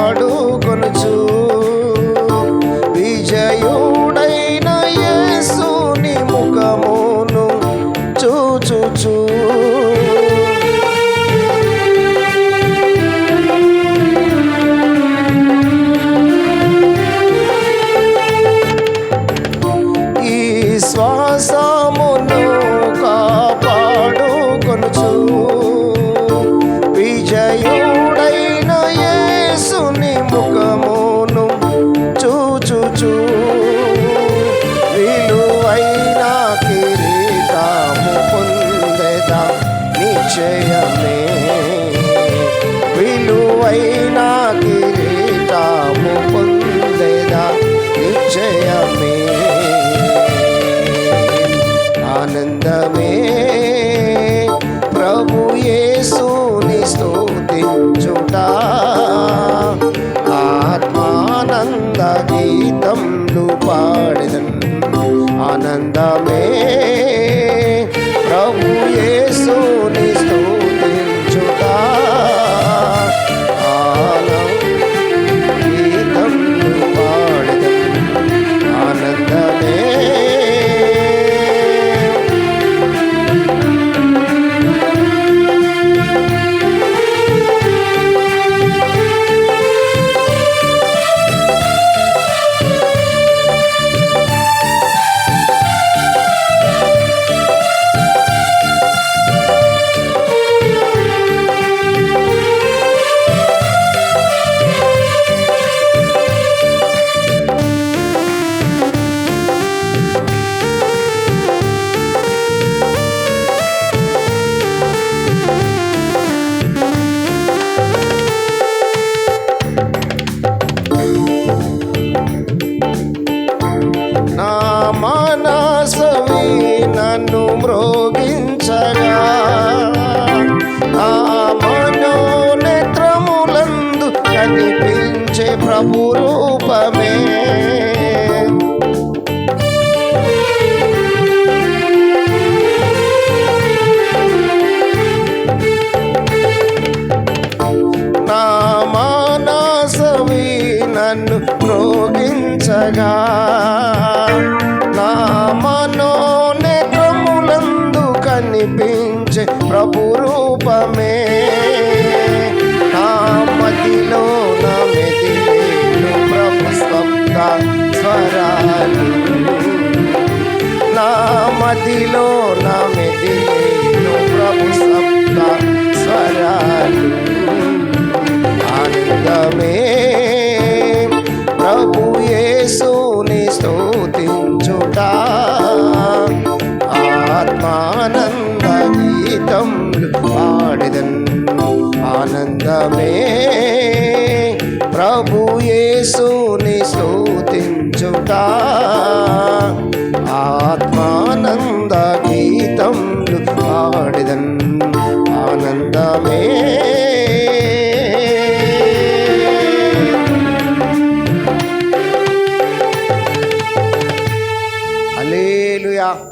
పాడుకొనుచు విజయుడైన యేసుని ముఖమును చూచుచు. ఈ నిశ్చయమే విలువైన కిరీటము పొందేదా నిశ్చయమే ఆనందమే. ప్రభు యేసుని స్తుతించుట. ఆత్మానంద గీతంలు పాడెదన్. ఆనందమే. కనిపించే ప్రభు రూపమే. నా మానసవి నన్ను మ్రోగించగా నా మనోనేత్రములందు కనిపించే ప్రభు రూపమే. నా నా మెదిలేను ప్రభు శబ్ద స్వరాలు. ఆనందమే ప్రభు యేసుని స్తుతించుట. ఆత్మానంద గీతం పాడిదన్. ఆనందమే ప్రభు యేసుని aleluya